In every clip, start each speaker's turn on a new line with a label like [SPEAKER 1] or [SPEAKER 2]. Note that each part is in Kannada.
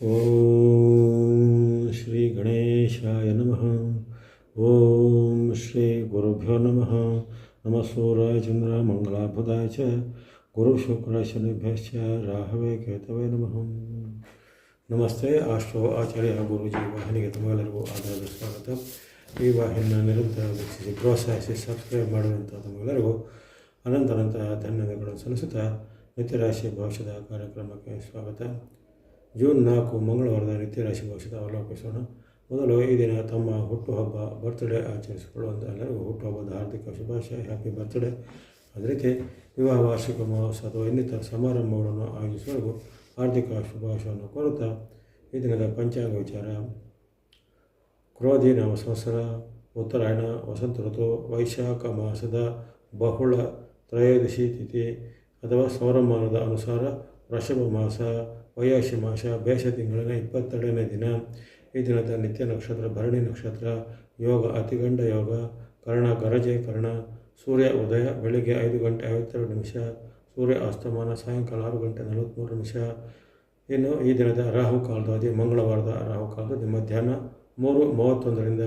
[SPEAKER 1] ಓಂ ಶ್ರೀ ಗಣೇಶಾಯ ನಮಃ ಓಂ ಶ್ರೀ ಗುರುಭ್ಯೋ ನಮಃ ನಮಃ ಸೂರ್ಯಾಯ ಚಂದ್ರ ಮಂಗಳಾಭುದಾಯ ಚ ಗುರು ಶುಕ್ರ ಶನಿಭ್ಯಶ್ಚ ರಾಹವೇ ಕೇತವೇ ನಮಃ ನಮಸ್ತೆ ಆಶ್ರೋ ಆಚಾರ್ಯ ಗುರುಜಿ ವಾಹಿನಿಗೆ ತಮಗೆಲ್ಲರಿಗೂ ಆಧಾರದ ಸ್ವಾಗತ ಈ ವಾಹಿನಿಯನ್ನು ನಿರಂತರ ವೀಕ್ಷಿಸಿ ಪ್ರೋತ್ಸಾಹಿಸಿ ಸಬ್ಸ್ಕ್ರೈಬ್ ಮಾಡುವಂಥ ತಮಗೆಲ್ಲರಿಗೂ ಅನಂತ ಅನಂತ ಧನ್ಯವಾದಗಳನ್ನು ಸಲ್ಲಿಸುತ್ತಾ ನಿತ್ಯರಾಶಿ ಭವಿಷ್ಯದ ಕಾರ್ಯಕ್ರಮಕ್ಕೆ ಸ್ವಾಗತ ಜೂನ್ ನಾಲ್ಕು ಮಂಗಳವಾರದ ನಿತ್ಯರಾಶಿ ಭವಿಷ್ಯದ ಅವಲೋಕಿಸೋಣ ಮೊದಲು ಈ ದಿನ ತಮ್ಮ ಹುಟ್ಟುಹಬ್ಬ ಬರ್ತ್ಡೇ ಆಚರಿಸಿಕೊಳ್ಳುವಂಥ ಎಲ್ಲರಿಗೂ ಹುಟ್ಟುಹಬ್ಬದ ಹಾರ್ದಿಕ ಶುಭಾಶಯ ಹ್ಯಾಪಿ ಬರ್ತ್ಡೇ ಅದೇ ರೀತಿ ವಿವಾಹ, ವಾರ್ಷಿಕ ಮಹೋತ್ಸವ ಅಥವಾ ಇನ್ನಿತರ ಸಮಾರಂಭಗಳನ್ನು ಆಯೋಜಿಸುವವರೆಗೂ ಹಾರ್ದಿಕ ಶುಭಾಶಯವನ್ನು ಕೋರುತ್ತಾ ಈ ದಿನದ ಪಂಚಾಂಗ ವಿಚಾರ. ಕ್ರೋಧಿ ನಾಮ ಸಂವತ್ಸರ ಉತ್ತರಾಯಣ, ವಸಂತ ಋತು, ವೈಶಾಖ ಮಾಸದ ಬಹುಳ, ತ್ರಯೋದಶಿ ತಿಥಿ ಅಥವಾ ಸೌರಮಾನದ ಅನುಸಾರ ವೃಷಭ ಮಾಸ ವೈಯಾಶಿ ಮಾಸ ಭೇಷ ತಿಂಗಳಿನ ಇಪ್ಪತ್ತೆರಡನೇ ದಿನ. ಈ ದಿನದ ನಿತ್ಯ ನಕ್ಷತ್ರ, ಭರಣಿ ನಕ್ಷತ್ರ, ಯೋಗ, ಅತಿಗಂಡ ಯೋಗ, ಕರ್ಣ, ಗರಜೆ, ಕರ್ಣ, ಸೂರ್ಯ ಉದಯ, ಬೆಳಿಗ್ಗೆ ಐದು ಗಂಟೆ ಐವತ್ತೆರಡು ನಿಮಿಷ, ಸೂರ್ಯ ಅಸ್ತಮಾನ, ಸಾಯಂಕಾಲ ಆರು ಗಂಟೆ ನಲವತ್ತ್ಮೂರು ನಿಮಿಷ. ಇನ್ನು ಈ ದಿನದ ರಾಹುಕಾಲದ ಅವಧಿ ಮಂಗಳವಾರದ ರಾಹುಕಾಲದ ನಿಮ್ಮ ಮಧ್ಯಾಹ್ನ ಮೂರು ಮೂವತ್ತೊಂದರಿಂದ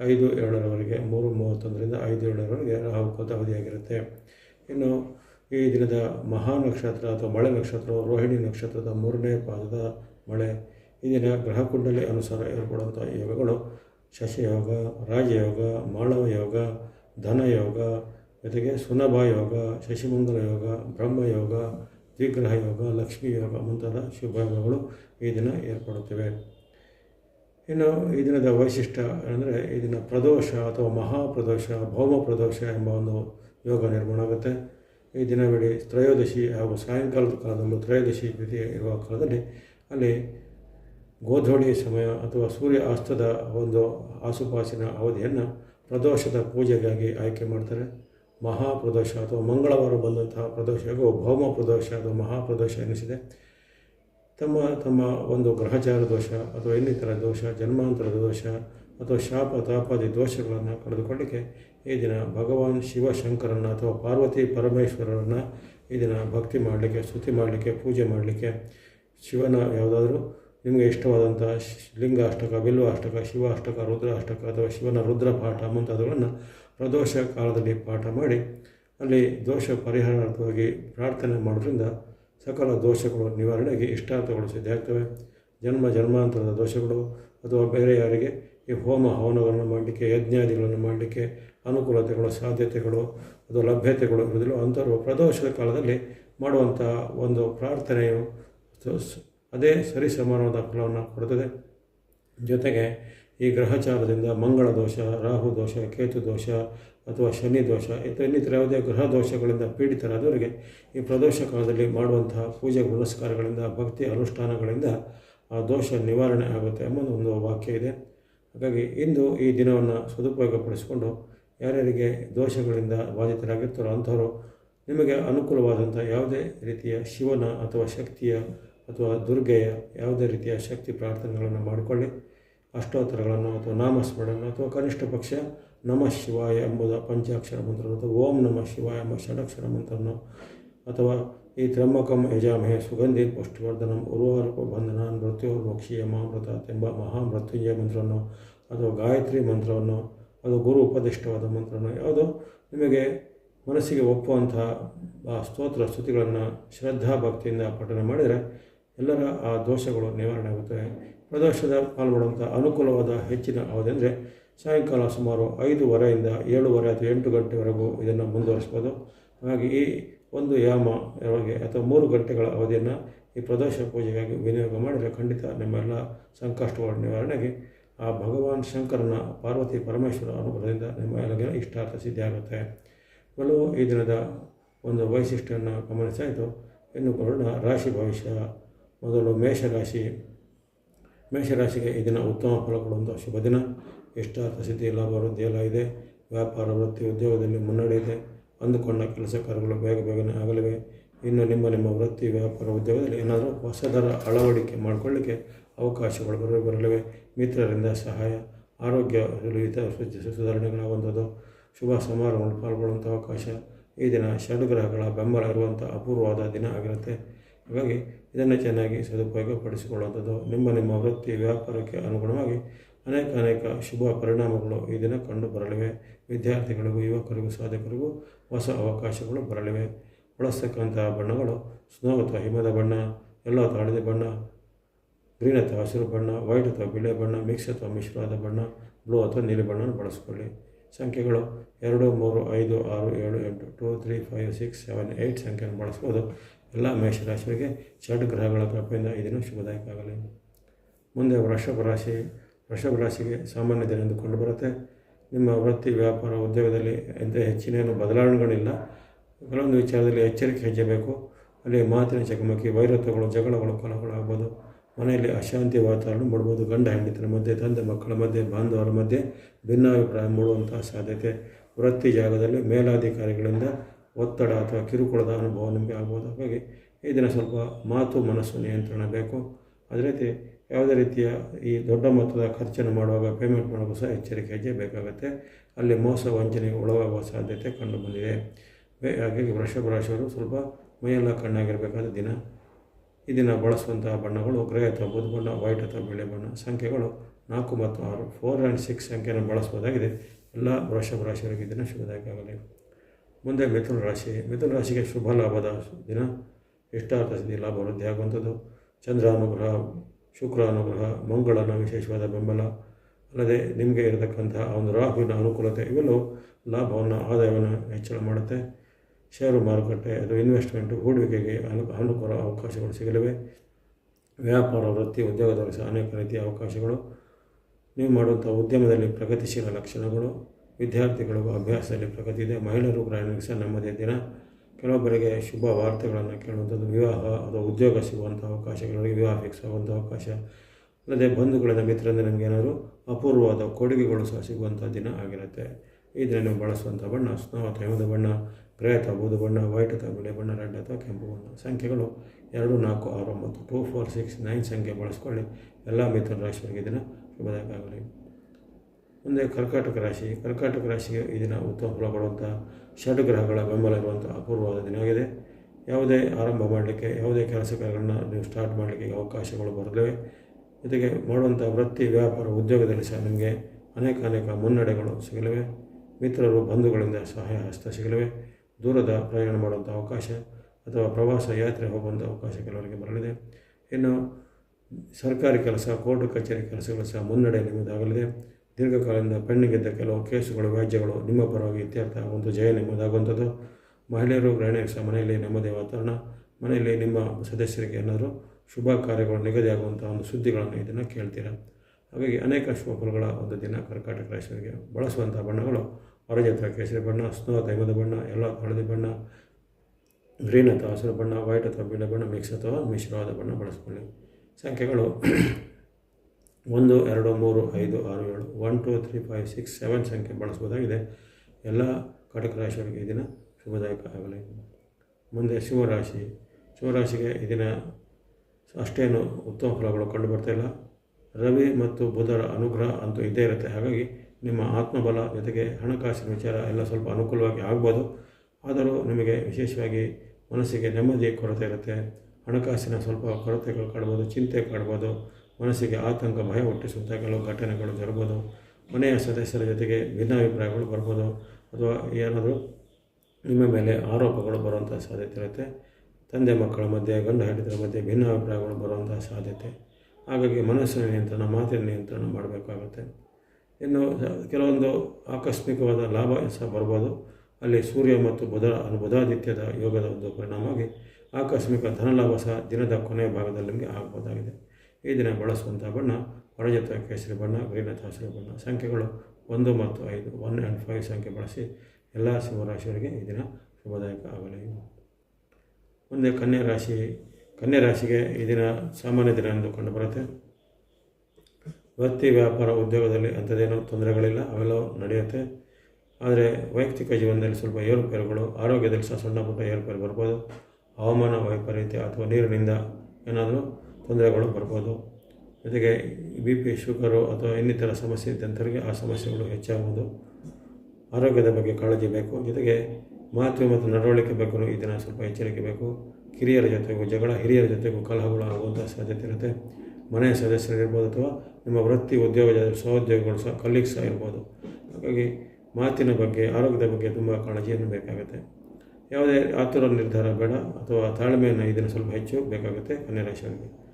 [SPEAKER 1] ಐದು ಏಳರವರೆಗೆ, ಮೂರು ಮೂವತ್ತೊಂದರಿಂದ ಐದು ಏಳರವರೆಗೆ ರಾಹುಕಾಲದ ಅವಧಿಯಾಗಿರುತ್ತೆ ಇನ್ನು ಈ ದಿನದ ಮಹಾ ನಕ್ಷತ್ರ ಅಥವಾ ಮಳೆ ನಕ್ಷತ್ರ, ರೋಹಿಣಿ ನಕ್ಷತ್ರದ ಮೂರನೇ ಪಾದದ ಮಳೆ. ಈ ದಿನ ಗ್ರಹ ಕುಂಡಲಿ ಅನುಸಾರ ಏರ್ಪಡುವಂಥ ಯೋಗಗಳು ಶಶಿಯೋಗ ರಾಜಯೋಗ ಮಾಳವ ಯೋಗ ಧನಯೋಗ ಜೊತೆಗೆ ಸುನಭ ಯೋಗ, ಶಶಿಮಂಗಲ ಯೋಗ ಬ್ರಹ್ಮಯೋಗ ದ್ವಿಗ್ರಹ ಯೋಗ, ಲಕ್ಷ್ಮೀ ಯೋಗ ಮುಂತಾದ ಶುಭ ಯೋಗಗಳು ಈ ದಿನ ಏರ್ಪಡುತ್ತಿವೆ. ಇನ್ನು ಈ ದಿನದ ವೈಶಿಷ್ಟ್ಯ ಅಂದರೆ ಈ ದಿನ ಪ್ರದೋಷ ಅಥವಾ ಮಹಾಪ್ರದೋಷ ಭೌಮ ಪ್ರದೋಷ ಎಂಬ ಒಂದು ಯೋಗ ನಿರ್ಮಾಣ ಆಗುತ್ತೆ. ಈ ದಿನವಿಡೀ ತ್ರಯೋದಶಿ ಹಾಗೂ ಸಾಯಂಕಾಲದ ಕಾಲದಲ್ಲೂ ತ್ರಯೋದಶಿ ತಿಥಿ ಇರುವ ಕಾಲದಲ್ಲಿ ಅಲ್ಲಿ ಗೋಧೋಳಿ ಸಮಯ ಅಥವಾ ಸೂರ್ಯ ಅಸ್ತದ ಒಂದು ಆಸುಪಾಸಿನ ಅವಧಿಯನ್ನು ಪ್ರದೋಷದ ಪೂಜೆಗಾಗಿ ಆಯ್ಕೆ ಮಾಡ್ತಾರೆ. ಮಹಾಪ್ರದೋಷ ಅಥವಾ ಮಂಗಳವಾರ ಬಂದಂತಹ ಪ್ರದೋಷ ಹಾಗೂ ಭೌಮ ಪ್ರದೋಷ ಅಥವಾ ಮಹಾಪ್ರದೋಷ ಎನಿಸಿದೆ. ತಮ್ಮ ತಮ್ಮ ಒಂದು ಗ್ರಹಚಾರ ದೋಷ ಅಥವಾ ಇನ್ನಿತರ ದೋಷ, ಜನ್ಮಾಂತರದ ದೋಷ ಅಥವಾ ಶಾಪ ತಾಪಾದಿ ದೋಷಗಳನ್ನು ಕಳೆದುಕೊಳ್ಳಿಕ್ಕೆ ಈ ದಿನ ಭಗವಾನ್ ಶಿವಶಂಕರನ್ನು ಅಥವಾ ಪಾರ್ವತಿ ಪರಮೇಶ್ವರರನ್ನು ಈ ದಿನ ಭಕ್ತಿ ಮಾಡಲಿಕ್ಕೆ, ಸ್ತುತಿ ಮಾಡಲಿಕ್ಕೆ, ಪೂಜೆ ಮಾಡಲಿಕ್ಕೆ ಶಿವನ ಯಾವುದಾದ್ರೂ ನಿಮಗೆ ಇಷ್ಟವಾದಂಥ ಲಿಂಗ ಅಷ್ಟಕ ಬಿಲ್ವ ಅಷ್ಟಕ ಶಿವ ಅಷ್ಟಕ ರುದ್ರ ಅಷ್ಟಕ ಅಥವಾ ಶಿವನ ರುದ್ರ ಪಾಠ ಮುಂತಾದವುಗಳನ್ನು ಪ್ರದೋಷ ಕಾಲದಲ್ಲಿ ಪಾಠ ಮಾಡಿ ಅಲ್ಲಿ ದೋಷ ಪರಿಹಾರಾರ್ಥವಾಗಿ ಪ್ರಾರ್ಥನೆ ಮಾಡೋದ್ರಿಂದ ಸಕಲ ದೋಷಗಳು ನಿವಾರಣೆಗೆ ಇಷ್ಟಾರ್ಥಗಳು ಸಿದ್ಧ ಆಗ್ತವೆ ಜನ್ಮ, ಜನ್ಮಾಂತರದ ದೋಷಗಳು ಅಥವಾ ಬೇರೆ ಯಾರಿಗೆ ಈ ಹೋಮ ಹವನಗಳನ್ನು ಮಾಡಲಿಕ್ಕೆ, ಯಜ್ಞಾದಿಗಳನ್ನು ಮಾಡಲಿಕ್ಕೆ ಅನುಕೂಲತೆಗಳು, ಸಾಧ್ಯತೆಗಳು ಅದು ಲಭ್ಯತೆಗಳು ಇರುವುದಿಲ್ಲ. ಅಂಥವ್ರು ಪ್ರದೋಷದ ಕಾಲದಲ್ಲಿ ಮಾಡುವಂಥ ಒಂದು ಪ್ರಾರ್ಥನೆಯು ಅದೇ ಸರಿ ಸಮಾನವಾದ ಫಲವನ್ನು ಕೊಡುತ್ತದೆ. ಜೊತೆಗೆ ಈ ಗ್ರಹಚಾರದಿಂದ ಮಂಗಳ ದೋಷ, ರಾಹು ದೋಷ, ಕೇತು ದೋಷ ಅಥವಾ ಶನಿ ದೋಷ, ಇತರ ಇನ್ನಿತರ ಯಾವುದೇ ಗ್ರಹ ದೋಷಗಳಿಂದ ಪೀಡಿತರಾದವರಿಗೆ ಈ ಪ್ರದೋಷ ಕಾಲದಲ್ಲಿ ಮಾಡುವಂತಹ ಪೂಜೆ ಪುನಸ್ಕಾರಗಳಿಂದ, ಭಕ್ತಿ ಅನುಷ್ಠಾನಗಳಿಂದ ಆ ದೋಷ ನಿವಾರಣೆ ಆಗುತ್ತೆ ಎಂಬ ಒಂದು ವಾಕ್ಯ ಇದೆ. ಹಾಗಾಗಿ ಇಂದು ಈ ದಿನವನ್ನು ಸದುಪಯೋಗಪಡಿಸಿಕೊಂಡು ಯಾರ್ಯಾರಿಗೆ ದೋಷಗಳಿಂದ ಬಾಧಿತರಾಗಿರ್ತಾರೋ ಅಂಥವರು ನಿಮಗೆ ಅನುಕೂಲವಾದಂಥ ಯಾವುದೇ ರೀತಿಯ ಶಿವನ ಅಥವಾ ಶಕ್ತಿಯ ಅಥವಾ ದುರ್ಗೆಯ ಯಾವುದೇ ರೀತಿಯ ಶಕ್ತಿ ಪ್ರಾರ್ಥನೆಗಳನ್ನು ಮಾಡಿಕೊಳ್ಳಿ. ಅಷ್ಟೋತ್ತರಗಳನ್ನು ಅಥವಾ ನಾಮಸ್ಮರಣ ಅಥವಾ ಕನಿಷ್ಠ ಪಕ್ಷ ನಮಃ ಶಿವಾಯ ಎಂಬುದ ಪಂಚಾಕ್ಷರ ಮಂತ್ರವನ್ನು ಅಥವಾ ಓಂ ನಮಃ ಶಿವಾಯ ಎಂಬ ಷಡಕ್ಷರ ಮಂತ್ರವನ್ನು ಅಥವಾ ಈ ತ್ರಮ್ಮಕಂ ಯಜಾಮಹೆ ಸುಗಂಧಿ ಪುಷ್ಟಿವರ್ಧನಂ ಉರ್ವಾರೂಪ ಮೃತ್ಯು ಮೃತ್ಯೋರ್ಮೋಕ್ಷೀಯ ಮಹಾಮೃತ ಎಂಬ ಮಹಾಮೃತ್ಯುಂಜಯ ಮಂತ್ರವನ್ನು ಅಥವಾ ಗಾಯತ್ರಿ ಮಂತ್ರವನ್ನು ಅದು ಗುರು ಉಪದಿಷ್ಟವಾದ ಮಂತ್ರವನ್ನು ಯಾವುದು ನಿಮಗೆ ಮನಸ್ಸಿಗೆ ಒಪ್ಪುವಂತಹ ಆ ಸ್ತೋತ್ರ ಸ್ತುತಿಗಳನ್ನು ಶ್ರದ್ಧಾ ಭಕ್ತಿಯಿಂದ ಪಠನೆ ಮಾಡಿದರೆ ಎಲ್ಲರ ಆ ದೋಷಗಳು ನಿವಾರಣೆ ಆಗುತ್ತವೆ. ಪ್ರದೋಷದ ಪಾಲ್ಗೊಳ್ಳುವಂಥ ಅನುಕೂಲವಾದ ಹೆಚ್ಚಿನ ಅವಧಿ ಸಾಯಂಕಾಲ ಸುಮಾರು ಐದೂವರೆಯಿಂದ ಏಳುವರೆ ಅಥವಾ ಎಂಟು ಗಂಟೆವರೆಗೂ ಇದನ್ನು ಮುಂದುವರಿಸ್ಬೋದು. ಹಾಗಾಗಿ ಈ ಒಂದು ಯಾಮ ಒಳಗೆ ಅಥವಾ ಮೂರು ಗಂಟೆಗಳ ಅವಧಿಯನ್ನು ಈ ಪ್ರದೋಷ ಪೂಜೆಗಾಗಿ ವಿನಿಯೋಗ ಮಾಡಿದರೆ ಖಂಡಿತ ನಿಮ್ಮೆಲ್ಲ ಸಂಕಷ್ಟಗಳ ನಿವಾರಣೆಗೆ ಆ ಭಗವಾನ್ ಶಂಕರನ ಪಾರ್ವತಿ ಪರಮೇಶ್ವರ ಅನುಗ್ರಹದಿಂದ ನಿಮ್ಮ ಎಲ್ಲ ಇಷ್ಟಾರ್ಥ ಸಿದ್ಧಿಯಾಗುತ್ತೆ ಕೆಲವು ಈ ದಿನದ ಒಂದು ವೈಶಿಷ್ಟ್ಯವನ್ನು ಗಮನಿಸಾಯಿತು ಇನ್ನು ಕೊರೋಣ ರಾಶಿ ಭವಿಷ್ಯ. ಮೊದಲು ಮೇಷರಾಶಿ. ಮೇಷರಾಶಿಗೆ ಈ ದಿನ ಉತ್ತಮ ಫಲ ಕೊಡುವಂಥ ಶುಭ ದಿನ. ಇಷ್ಟಾರ್ಥ ಸಿದ್ಧಿ, ಲಾಭ ವೃದ್ಧಿ ಎಲ್ಲ ಇದೆ. ವ್ಯಾಪಾರ, ವೃತ್ತಿ, ಉದ್ಯೋಗದಲ್ಲಿ ಮುನ್ನಡೆ ಇದೆ. ಅಂದುಕೊಂಡ ಕೆಲಸ ಕಾರ್ಯಗಳು ಬೇಗ ಬೇಗನೆ ಆಗಲಿವೆ. ಇನ್ನು ನಿಮ್ಮ ನಿಮ್ಮ ವೃತ್ತಿ ವ್ಯಾಪಾರ ಉದ್ಯೋಗದಲ್ಲಿ ಏನಾದರೂ ಹೊಸದರ ಅಳವಡಿಕೆ ಮಾಡಿಕೊಳ್ಳಿಕ್ಕೆ ಅವಕಾಶಗಳು ಬರ ಬರಲಿವೆ. ಮಿತ್ರರಿಂದ ಸಹಾಯ, ಆರೋಗ್ಯ ಇತರ ಸುಧಾರಣೆಗಳಾಗುವಂಥದ್ದು ಶುಭ ಸಮಾರಂಭಗಳು ಪಾಲ್ಗೊಳ್ಳುವಂಥ ಅವಕಾಶ. ಈ ದಿನ ಷಡ್ಗ್ರಹಗಳ ಬೆಂಬಲ ಇರುವಂಥ ಅಪೂರ್ವವಾದ ದಿನ ಆಗಿರುತ್ತೆ. ಹಾಗಾಗಿ ಇದನ್ನು ಚೆನ್ನಾಗಿ ಸದುಪಯೋಗಪಡಿಸಿಕೊಳ್ಳುವಂಥದ್ದು ನಿಮ್ಮ ನಿಮ್ಮ ವೃತ್ತಿ ವ್ಯಾಪಾರಕ್ಕೆ ಅನುಗುಣವಾಗಿ ಅನೇಕ ಅನೇಕ ಶುಭ ಪರಿಣಾಮಗಳು ಈ ದಿನ ಕಂಡು ಬರಲಿವೆ. ವಿದ್ಯಾರ್ಥಿಗಳಿಗೂ, ಯುವಕರಿಗೂ, ಸಾಧಕರಿಗೂ ಹೊಸ ಅವಕಾಶಗಳು ಬರಲಿವೆ. ಬಳಸ್ತಕ್ಕಂತಹ ಬಣ್ಣಗಳು ಸ್ನೋ ಅಥವಾ ಹಿಮದ ಬಣ್ಣ, ಎಲ್ಲೋ ಅಥವಾ ಹಳದಿ ಬಣ್ಣ ಗ್ರೀನ್ ಅಥವಾ ಹಸಿರು ಬಣ್ಣ, ವೈಟ್ ಅಥವಾ ಬಿಳಿ ಬಣ್ಣ, ಮಿಕ್ಸ್ ಅಥವಾ ಮಿಶ್ರವಾದ ಬಣ್ಣ, ಬ್ಲೂ ಅಥವಾ ನೀಲಿ ಬಣ್ಣವನ್ನು ಬಳಸಿಕೊಳ್ಳಿ. ಸಂಖ್ಯೆಗಳು ಎರಡು, ಮೂರು, ಐದು, ಆರು, ಏಳು, ಎಂಟು, two, three, five, six, seven eight ಸಂಖ್ಯೆಯನ್ನು ಬಳಸ್ಬೋದು. ಎಲ್ಲ ಮೇಷರಾಶಿಗಳಿಗೆ ಷಡ್ ಗ್ರಹಗಳ ಕೃಪೆಯಿಂದ ಇದನ್ನು ದಿನ ಶುಭದಾಯಕ ಆಗಲಿ ಮುಂದೆ ವೃಷಭ ರಾಶಿ ವೃಷಭ ರಾಶಿಗೆ ಸಾಮಾನ್ಯ ದಿನ ಎಂದು ಕಂಡುಬರುತ್ತೆ ನಿಮ್ಮ ವೃತ್ತಿ, ವ್ಯಾಪಾರ, ಉದ್ಯೋಗದಲ್ಲಿ ಎಂಥ ಹೆಚ್ಚಿನೇನು ಬದಲಾವಣೆಗಳಿಲ್ಲ. ಕೆಲವೊಂದು ವಿಚಾರದಲ್ಲಿ ಎಚ್ಚರಿಕೆ ಹೆಜ್ಜೆ ಬೇಕು ಅಲ್ಲಿ ಮಾತಿನ ಚಕಮಕಿ ವೈರತ್ವಗಳು ಜಗಳಗಳು ಕಲಹಗಳು ಆಗ್ಬೋದು. ಮನೆಯಲ್ಲಿ ಅಶಾಂತಿ ವಾತಾವರಣ ಮೂಡ್ಬೋದು. ಗಂಡ ಹೆಂಡತಿನ ಮಧ್ಯೆ, ತಂದೆ, ಮಕ್ಕಳ ಮಧ್ಯೆ, ಬಾಂಧವರ ಮಧ್ಯೆ ಭಿನ್ನಾಭಿಪ್ರಾಯ ಮೂಡುವಂತಹ ಸಾಧ್ಯತೆ. ವೃತ್ತಿ ಜಾಗದಲ್ಲಿ ಮೇಲಾಧಿಕಾರಿಗಳಿಂದ ಒತ್ತಡ ಅಥವಾ ಕಿರುಕುಳದ ಅನುಭವ ನಿಮಗೆ ಆಗ್ಬೋದು. ಹಾಗಾಗಿ ಈ ದಿನ ಸ್ವಲ್ಪ ಮಾತು, ಮನಸ್ಸು ನಿಯಂತ್ರಣ ಬೇಕು. ಅದೇ ರೀತಿ ಯಾವುದೇ ರೀತಿಯ ಈ ದೊಡ್ಡ ಮೊತ್ತದ ಖರ್ಚನ್ನು ಮಾಡುವಾಗ ಪೇಮೆಂಟ್ ಮಾಡುವಾಗ ಸಹ ಎಚ್ಚರಿಕೆ ಹೆಜ್ಜೆ ಬೇಕಾಗುತ್ತೆ. ಅಲ್ಲಿ ಮೋಸ ವಂಚನೆಗೆ ಒಳಗಾಗುವ ಸಾಧ್ಯತೆ ಕಂಡುಬಂದಿದೆ ಹಾಗಾಗಿ ವೃಷಭ ರಾಶಿಯವರು ಸ್ವಲ್ಪ ಮೈಯೆಲ್ಲ ಕಣ್ಣಾಗಿರಬೇಕಾದ ದಿನ. ಈ ದಿನ ಬಳಸುವಂತಹ ಬಣ್ಣಗಳು ಗ್ರೇ ಅಥವಾ ಬುಧ ಬಣ್ಣ, ವೈಟ್ ಅಥವಾ ಬಿಳಿ ಬಣ್ಣ, ಸಂಖ್ಯೆಗಳು ನಾಲ್ಕು ಮತ್ತು ಆರು ಫೋರ್ ಆ್ಯಂಡ್ ಸಿಕ್ಸ್ ಸಂಖ್ಯೆಯನ್ನು ಬಳಸ್ಬೋದಾಗಿದೆ ಎಲ್ಲ ವೃಷಭ ರಾಶಿಯವರಿಗೆ ಈ ದಿನ ಶುಭದಾಯಕ ಆಗಲಿ. ಮುಂದೆ ಮಿಥುನ ರಾಶಿ. ಮಿಥುನ ರಾಶಿಗೆ ಶುಭ ಲಾಭದ ದಿನ. ಇಷ್ಟಾರ್ಥ ಸಿದ್ಧಿ, ಲಾಭ, ವೃದ್ಧಿ ಆಗುವಂಥದ್ದು. ಚಂದ್ರ, ಅನುಗ್ರಹ ಶುಕ್ರ ಅನುಗ್ರಹ ಮಂಗಳನ ವಿಶೇಷವಾದ ಬೆಂಬಲ, ಅಲ್ಲದೆ ನಿಮಗೆ ಇರತಕ್ಕಂತಹ ಒಂದು ರಾಹುವಿನ ಅನುಕೂಲತೆ, ಇವೆಲ್ಲವೂ ಲಾಭವನ್ನು, ಆದಾಯವನ್ನು ಹೆಚ್ಚಳ ಮಾಡುತ್ತೆ. ಷೇರು ಮಾರುಕಟ್ಟೆ ಅಥವಾ ಇನ್ವೆಸ್ಟ್ಮೆಂಟು ಹೂಡಿಕೆಗೆ ಅನು, ಅನುಕೂಲ ಅವಕಾಶಗಳು ಸಿಗಲಿವೆ. ವ್ಯಾಪಾರ, ವೃತ್ತಿ, ಉದ್ಯೋಗದಲ್ಲಿ ಸಹ ಅನೇಕ ರೀತಿಯ ಅವಕಾಶಗಳು. ನೀವು ಮಾಡುವಂಥ ಉದ್ಯಮದಲ್ಲಿ ಪ್ರಗತಿಶೀಲ ಲಕ್ಷಣಗಳು. ವಿದ್ಯಾರ್ಥಿಗಳಿಗೂ ಅಭ್ಯಾಸದಲ್ಲಿ ಪ್ರಗತಿ ಇದೆ. ಮಹಿಳೆಯರು ಗ್ರಾಮೀಣ ಸಹ ನೆಮ್ಮದಿಯ ದಿನ. ಕೆಲವೊಬ್ಬರಿಗೆ ಶುಭ ವಾರ್ತೆಗಳನ್ನು ಕೇಳುವಂಥದ್ದು ವಿವಾಹ, ಅಥವಾ ಉದ್ಯೋಗ ಸಿಗುವಂಥ ಅವಕಾಶಗಳಿಗೆ ವಿವಾಹ ಫಿಕ್ಸ್ ಆಗುವಂಥ ಅವಕಾಶ ಅಲ್ಲದೆ ಬಂಧುಗಳಿಂದ ಮಿತ್ರರಿಂದ ನಿಮಗೆ ಏನಾದರೂ ಅಪೂರ್ವವಾದ ಕೊಡುಗೆಗಳು ಸಹ ಸಿಗುವಂಥ ದಿನ ಆಗಿರುತ್ತೆ. ಈ ದಿನ ನೀವು ಬಳಸುವಂಥ ಬಣ್ಣ ಸ್ನೋ ಅಥವಾ ಹಿಮದ ಬಣ್ಣ ಗ್ರೇ ಅಥವಾ ಬೂದು ಬಣ್ಣ, ವೈಟ್ ಅಥವಾ ಬಿಳಿ ಬಣ್ಣ, ರೆಡ್ ಅಥವಾ ಕೆಂಪು ಬಣ್ಣ. ಸಂಖ್ಯೆಗಳು ಎರಡು, ನಾಲ್ಕು, ಆರು, ಒಂಬತ್ತು, ಟೂ, ಫೋರ್, ಸಿಕ್ಸ್, ನೈನ್ ಸಂಖ್ಯೆ ಬಳಸ್ಕೊಳ್ಳಿ. ಎಲ್ಲ ಮಿಥುನ ರಾಶಿಯವರಿಗೆ ದಿನ ಶುಭದಾಯಕ ಆಗಲಿ ಮುಂದೆ ಕರ್ಕಾಟಕ ರಾಶಿ. ಕರ್ಕಾಟಕ ರಾಶಿಗೆ ಈ ದಿನ ಉತ್ತಮ ಫಲ ಕೊಡುವಂಥ ಷಡ್ ಗ್ರಹಗಳ ಬೆಂಬಲ ಇರುವಂಥ ಅಪೂರ್ವವಾದ ದಿನ ಆಗಿದೆ ಯಾವುದೇ ಆರಂಭ ಮಾಡಲಿಕ್ಕೆ, ಯಾವುದೇ ಕೆಲಸ ಕಾರ್ಯಗಳನ್ನು ನೀವು ಸ್ಟಾರ್ಟ್ ಮಾಡಲಿಕ್ಕೆ ಅವಕಾಶಗಳು ಬರಲಿವೆ ಜೊತೆಗೆ ಮಾಡುವಂಥ ವೃತ್ತಿ, ವ್ಯಾಪಾರ, ಉದ್ಯೋಗದಲ್ಲಿ ಸಹ ನಿಮಗೆ ಅನೇಕ ಅನೇಕ ಮುನ್ನಡೆಗಳು ಸಿಗಲಿವೆ. ಮಿತ್ರರು, ಬಂಧುಗಳಿಂದ ಸಹಾಯ ಹಸ್ತ ಸಿಗಲಿವೆ. ದೂರದ ಪ್ರಯಾಣ ಮಾಡುವಂಥ ಅವಕಾಶ ಅಥವಾ ಪ್ರವಾಸ, ಯಾತ್ರೆ ಹೋಗುವಂಥ ಅವಕಾಶ ಕೆಲವರಿಗೆ ಬರಲಿದೆ. ಇನ್ನು ಸರ್ಕಾರಿ ಕೆಲಸ, ಕೋರ್ಟ್, ಕಚೇರಿ ಕೆಲಸಗಳು ಸಹ ಮುನ್ನಡೆ ನಿಮ್ಮದಾಗಲಿದೆ. ದೀರ್ಘಕಾಲದಿಂದ ಪೆಂಡಿಂಗಿದ್ದ ಕೆಲವು ಕೇಸುಗಳು, ವ್ಯಾಜ್ಯಗಳು ನಿಮ್ಮ ಪರವಾಗಿ ಇತ್ಯರ್ಥ ಒಂದು ಜಯ ನಿಮ್ಮದಾಗುವಂಥದ್ದು ಮಹಿಳೆಯರು ಗ್ರಹಣ ಸಹ ಮನೆಯಲ್ಲಿ ನೆಮ್ಮದಿಯ ವಾತಾವರಣ, ಮನೆಯಲ್ಲಿ ನಿಮ್ಮ ಸದಸ್ಯರಿಗೆ ಏನಾದರೂ ಶುಭ ಕಾರ್ಯಗಳು ನಿಗದಿಯಾಗುವಂಥ ಒಂದು ಸುದ್ದಿಗಳನ್ನು ಇದನ್ನು ಕೇಳ್ತೀರಾ? ಹಾಗಾಗಿ ಅನೇಕ ಶುಭ ಫಲಗಳ ಒಂದು ದಿನ ಕರ್ಕಾಟಕ ರಾಶಿಯವರಿಗೆ ಬಳಸುವಂಥ ಬಣ್ಣಗಳು ಹೊರಜತ್ರ ಕೇಸರಿ ಬಣ್ಣ, ಸ್ನೋ ದೈವದ ಬಣ್ಣ, ಎಲ್ಲ ಹಳದಿ ಬಣ್ಣ, ಗ್ರೀನ್ ಅಥವಾ ಹಸಿರು ಬಣ್ಣ, ವೈಟ್ ಅಥವಾ ಬಿಳಿ ಬಣ್ಣ, ಮಿಕ್ಸ್ ಅಥವಾ ಮಿಶ್ರವಾದ ಬಣ್ಣ ಬಳಸ್ಕೊಳ್ಳಿ. ಸಂಖ್ಯೆಗಳು ಒಂದು, ಎರಡು, ಮೂರು, ಐದು, ಆರು, ಏಳು, one, two, three, five, six, seven ಸಂಖ್ಯೆ ಬಳಸ್ಬೋದಾಗಿದೆ. ಎಲ್ಲ ಕಟಕ ರಾಶಿಯವರಿಗೆ ಈ ದಿನ ಶುಭದಾಯಕ ಆಗಲಿ. ಮುಂದೆ ಶಿವರಾಶಿ ಶಿವರಾಶಿಗೆ ಈ ದಿನ ಅಷ್ಟೇನು ಉತ್ತಮ ಫಲಗಳು ಕಂಡು ಬರ್ತಾ ಇಲ್ಲ. ರವಿ ಮತ್ತು ಬುಧರ ಅನುಗ್ರಹ ಅಂತೂ ಇದ್ದೇ ಇರುತ್ತೆ. ಹಾಗಾಗಿ ನಿಮ್ಮ ಆತ್ಮಬಲ ಜೊತೆಗೆ ಹಣಕಾಸಿನ ವಿಚಾರ ಎಲ್ಲ ಸ್ವಲ್ಪ ಅನುಕೂಲವಾಗಿ ಆಗ್ಬೋದು. ಆದರೂ ನಿಮಗೆ ವಿಶೇಷವಾಗಿ ಮನಸ್ಸಿಗೆ ನೆಮ್ಮದಿ ಕೊರತೆ ಇರುತ್ತೆ. ಹಣಕಾಸಿನ ಸ್ವಲ್ಪ ಕೊರತೆಗಳು ಕಾಡ್ಬೋದು ಚಿಂತೆ ಕಾಡ್ಬೋದು ಮನಸ್ಸಿಗೆ ಆತಂಕ, ಭಯ ಹುಟ್ಟಿಸುವಂಥ ಕೆಲವು ಘಟನೆಗಳು ಜರಬೋದು ಮನೆಯ ಸದಸ್ಯರ ಜೊತೆಗೆ ಭಿನ್ನಾಭಿಪ್ರಾಯಗಳು ಬರ್ಬೋದು. ಅಥವಾ ಏನಾದರೂ ನಿಮ್ಮ ಮೇಲೆ ಆರೋಪಗಳು ಬರುವಂಥ ಸಾಧ್ಯತೆ ಇರುತ್ತೆ. ತಂದೆ, ಮಕ್ಕಳ ಮಧ್ಯೆ, ಗಂಡ ಹೆಂಡತಿರ ಮಧ್ಯೆ ಭಿನ್ನಾಭಿಪ್ರಾಯಗಳು ಬರುವಂಥ ಸಾಧ್ಯತೆ. ಹಾಗಾಗಿ ಮನಸ್ಸಿನ ನಿಯಂತ್ರಣ, ಮಾತಿನ ನಿಯಂತ್ರಣ ಮಾಡಬೇಕಾಗುತ್ತೆ. ಇನ್ನು ಕೆಲವೊಂದು ಆಕಸ್ಮಿಕವಾದ ಲಾಭ ಸಹ ಬರ್ಬೋದು. ಅಲ್ಲಿ ಸೂರ್ಯ ಮತ್ತು ಬುಧ, ಬುಧಾದಿತ್ಯದ ಯೋಗದ ಒಂದು ಪರಿಣಾಮವಾಗಿ ಆಕಸ್ಮಿಕ ಧನಲಾಭ ಸಹ ದಿನದ ಕೊನೆಯ ಭಾಗದಲ್ಲಿ ನಿಮಗೆ ಆಗ್ಬೋದಾಗಿದೆ. ಈ ದಿನ ಬಳಸುವಂಥ ಬಣ್ಣ ಹೊರಜತ ಕೇಸರಿ ಬಣ್ಣ ಗ್ರೀನ್ ಅಥವಾ ಹಸಿರು ಬಣ್ಣ. ಸಂಖ್ಯೆಗಳು ಒಂದು ಮತ್ತು ಐದು, ಒನ್ ಆ್ಯಂಡ್ ಫೈವ್ ಸಂಖ್ಯೆ ಬಳಸಿ ಎಲ್ಲ ಸಿಂಹರಾಶಿಯವರಿಗೆ ಈ ದಿನ ಶುಭದಾಯಕ ಆಗಲಿ. ಮುಂದೆ ಕನ್ಯಾ ರಾಶಿ, ಕನ್ಯಾ ರಾಶಿಗೆ ಈ ದಿನ ಸಾಮಾನ್ಯ ದಿನ ಎಂದು ಕಂಡುಬರುತ್ತೆ ವೃತ್ತಿ, ವ್ಯಾಪಾರ, ಉದ್ಯೋಗದಲ್ಲಿ ಅಂಥದ್ದೇನೋ ತೊಂದರೆಗಳಿಲ್ಲ, ಅವೆಲ್ಲವೂ ನಡೆಯುತ್ತೆ. ಆದರೆ ವೈಯಕ್ತಿಕ ಜೀವನದಲ್ಲಿ ಸ್ವಲ್ಪ ಏರುಪೇರುಗಳು, ಆರೋಗ್ಯದಲ್ಲಿ ಸಹ ಸಣ್ಣ ಪುಟ್ಟ ಏರುಪೇರು ಬರ್ಬೋದು. ಹವಾಮಾನ ವೈಪರೀತ್ಯ ಅಥವಾ ನೀರಿನಿಂದ ಏನಾದರೂ ತೊಂದರೆಗಳು ಬರ್ಬೋದು. ಜೊತೆಗೆ ಬಿ ಪಿ ಶುಗರು ಅಥವಾ ಇನ್ನಿತರ ಸಮಸ್ಯೆ ಇದ್ದಂಥವ್ರಿಗೆ ಆ ಸಮಸ್ಯೆಗಳು ಹೆಚ್ಚಾಗುವುದು. ಆರೋಗ್ಯದ ಬಗ್ಗೆ ಕಾಳಜಿ ಬೇಕು. ಜೊತೆಗೆ ಮಾತು ಮತ್ತು ನಡವಳಿಕೆ ಬಗ್ಗೆ ಈ ದಿನ ಸ್ವಲ್ಪ ಎಚ್ಚರಿಕೆ ಬೇಕು. ಕಿರಿಯರ ಜೊತೆಗೂ ಜಗಳ, ಹಿರಿಯರ ಜೊತೆಗೂ ಕಲಹಗಳು ಆಗುವಂಥ ಸಾಧ್ಯತೆ ಇರುತ್ತೆ. ಮನೆಯ ಸದಸ್ಯರಿರ್ಬೋದು ಅಥವಾ ನಿಮ್ಮ ವೃತ್ತಿ ಉದ್ಯೋಗ ಸಹೋದ್ಯೋಗಿಗಳು ಸಹ ಕಲೀಗ್ಸ್ ಸಹ ಇರ್ಬೋದು. ಹಾಗಾಗಿ ಮಾತಿನ ಬಗ್ಗೆ, ಆರೋಗ್ಯದ ಬಗ್ಗೆ ತುಂಬ ಕಾಳಜಿಯನ್ನು ಬೇಕಾಗುತ್ತೆ. ಯಾವುದೇ ಆತುರ ನಿರ್ಧಾರ ಬೇಡ ಅಥವಾ ತಾಳ್ಮೆಯನ್ನು ಇದನ್ನು ಸ್ವಲ್ಪ ಹೆಚ್ಚು ಬೇಕಾಗುತ್ತೆ. ಕನ್ಯಾ ರಾಶಿಯವರಿಗೆ.